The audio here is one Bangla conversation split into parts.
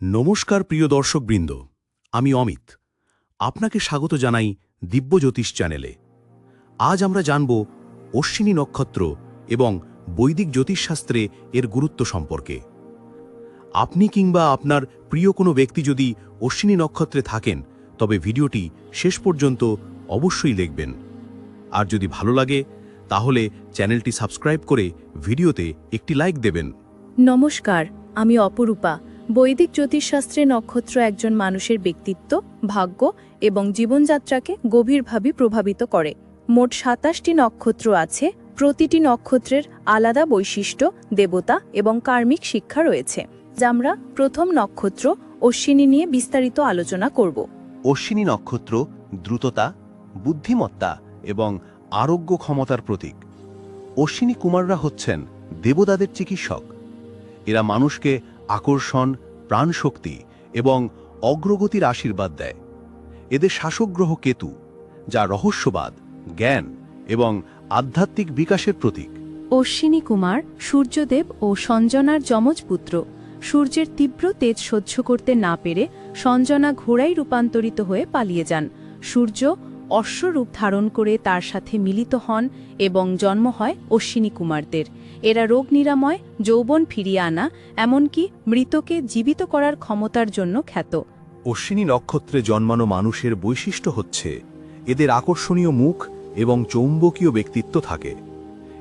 নমস্কার প্রিয় দর্শকবৃন্দ, আমি অমিত। আপনাকে স্বাগত জানাই দিব্য জ্যোতিষ চ্যানেলে। আজ আমরা জানব অশ্বিনী নক্ষত্র এবং বৈদিক জ্যোতিষশাস্ত্রে এর গুরুত্ব সম্পর্কে। আপনি কিংবা আপনার প্রিয় কোনো ব্যক্তি যদি অশ্বিনী নক্ষত্রে থাকেন, তবে ভিডিওটি শেষ পর্যন্ত অবশ্যই দেখবেন। আর যদি ভালো লাগে, তাহলে চ্যানেলটি সাবস্ক্রাইব করে ভিডিওতে একটি লাইক দেবেন। নমস্কার, আমি অপরূপা। বৈদিক জ্যোতিষশাস্ত্রে নক্ষত্র একজন মানুষের ব্যক্তিত্ব, ভাগ্য এবং জীবনযাত্রাকে গভীরভাবে প্রভাবিত করে। মোট সাতাশটি নক্ষত্র আছে, প্রতিটি নক্ষত্রের আলাদা বৈশিষ্ট্য, দেবতা এবং কার্মিক শিক্ষা রয়েছে, যা আমরা প্রথম নক্ষত্র অশ্বিনী নিয়ে বিস্তারিত আলোচনা করব। অশ্বিনী নক্ষত্র দ্রুততা, বুদ্ধিমত্তা এবং আরোগ্য ক্ষমতার প্রতীক। অশ্বিনী কুমাররা হচ্ছেন দেবতাদের চিকিৎসক। এরা মানুষকে আকর্ষণ, প্রাণশক্তি এবং অগ্রগতির আশীর্বাদ দেয়। এদের শাসক গ্রহ কেতু, যা রহস্যবাদ, জ্ঞান এবং আধ্যাত্মিক বিকাশের প্রতীক। অশ্বিনী কুমার, সূর্যদেব ও সঞ্জনার যমজ পুত্র, সূর্যের তীব্র তেজ সহ্য করতে না পেরে সঞ্জনা ঘোড়ায় রূপান্তরিত হয়ে পালিয়ে যান। সূর্য অশ্বরূপ ধারণ করে তার সাথে মিলিত হন এবং জন্ম হয় অশ্বিনী কুমারদের। এরা রোগ নিরাময় যৌবন ফিরিয়ে আনা এমনকি মৃতকে জীবিত করার ক্ষমতার জন্য খ্যাত। অশ্বিনী নক্ষত্রে জন্মানো মানুষের বৈশিষ্ট্য হচ্ছে এদের আকর্ষণীয় মুখ এবং চৌম্বকীয় ব্যক্তিত্ব থাকে।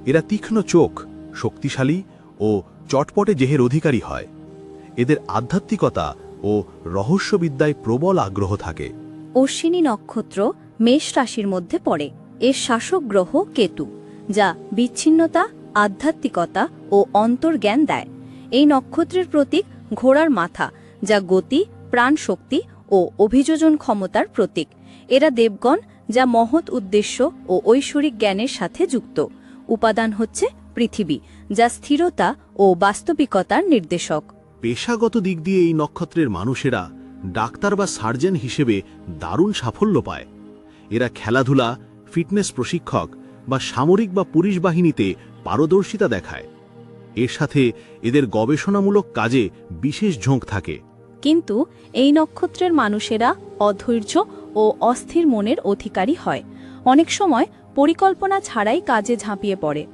এরা তীক্ষ্ণ চোখ শক্তিশালী ও চটপটে জেহের অধিকারী হয়। এদের আধ্যাত্মিকতা ও রহস্যবিদ্যায় প্রবল আগ্রহ থাকে। অশ্বিনী নক্ষত্র মেষ রাশির মধ্যে পড়ে। এর শাসক গ্রহ কেতু, যা বিচ্ছিন্নতা, আধ্যাত্মিকতা ও অন্তর্জ্ঞান দেয়। এই নক্ষত্রের প্রতীক ঘোড়ার মাথা, যা গতি, প্রাণশক্তি ও অভিযোজন ক্ষমতার প্রতীক। এরা দেবগণ, যা মহৎ উদ্দেশ্য ও ঐশ্বরিক জ্ঞানের সাথে যুক্ত। উপাদান হচ্ছে পৃথিবী, যা স্থিরতা ও বাস্তবিকতার নির্দেশক। পেশাগত দিক দিয়ে এই নক্ষত্রের মানুষেরা ডাক্তার বা সার্জন হিসেবে দারুণ সাফল্য পায়। এরা খেলাধুলা ফিটনেস প্রশিক্ষক বা সামরিক বা পুলিশ বাহিনীতে পারদর্শিতা দেখায়। এর সাথে এদের গবেষণামূলক কাজে বিশেষ ঝোঁক থাকে। কিন্তু এই নক্ষত্রের মানুষেরা অধৈর্য ও অস্থির মনের অধিকারী হয়। অনেক সময় পরিকল্পনা ছাড়াই কাজে ঝাঁপিয়ে পড়ে।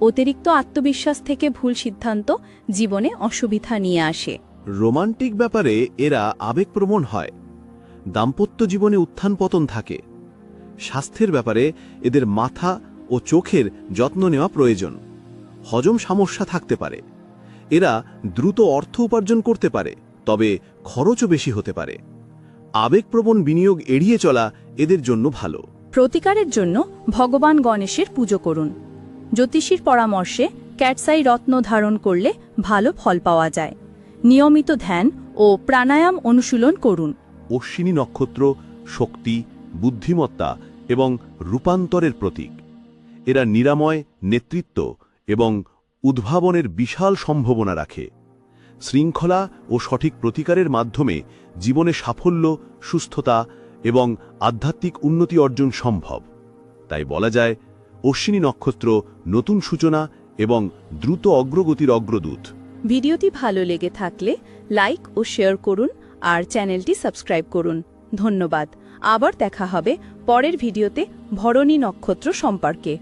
অতিরিক্ত আত্মবিশ্বাস থেকে ভুল সিদ্ধান্ত জীবনে অসুবিধা নিয়ে আসে। রোমান্টিক ব্যাপারে এরা আবেগপ্রবণ হয়। দাম্পত্য জীবনে উত্থান পতন থাকে। স্বাস্থ্যের ব্যাপারে এদের মাথা ও চোখের যত্ন নেওয়া প্রয়োজন। হজম সমস্যা থাকতে পারে। এরা দ্রুত অর্থ উপার্জন করতে পারে তবে খরচও বেশি হতে পারে। আবেগপ্রবণ বিনিয়োগ এড়িয়ে চলা এদের জন্য ভালো। প্রতিকারের জন্য ভগবান গণেশের পুজো করুন। জ্যোতিষীর পরামর্শে ক্যাটসাই রত্ন ধারণ করলে ভালো ফল পাওয়া যায়। নিয়মিত ধ্যান ও প্রাণায়াম অনুশীলন করুন। অশ্বিনী নক্ষত্র শক্তি বুদ্ধিমত্তা এবং রূপান্তরের প্রতীক। এরা নিরাময়, নেতৃত্ব এবং উদ্ভাবনের বিশাল সম্ভাবনা রাখে। শৃঙ্খলা ও সঠিক প্রতিকারের মাধ্যমে জীবনে সাফল্য, সুস্থতা এবং আধ্যাত্মিক উন্নতি অর্জন সম্ভব। তাই বলা যায়, অশ্বিনী নক্ষত্র নতুন সূচনা এবং দ্রুত অগ্রগতির অগ্রদূত। ভিডিওটি ভালো লেগে থাকলে লাইক ও শেয়ার করুন আর চ্যানেলটি সাবস্ক্রাইব করুন। ধন্যবাদ। আবার দেখা হবে পরের ভিডিওতে ভরণী নক্ষত্র সম্পর্কে।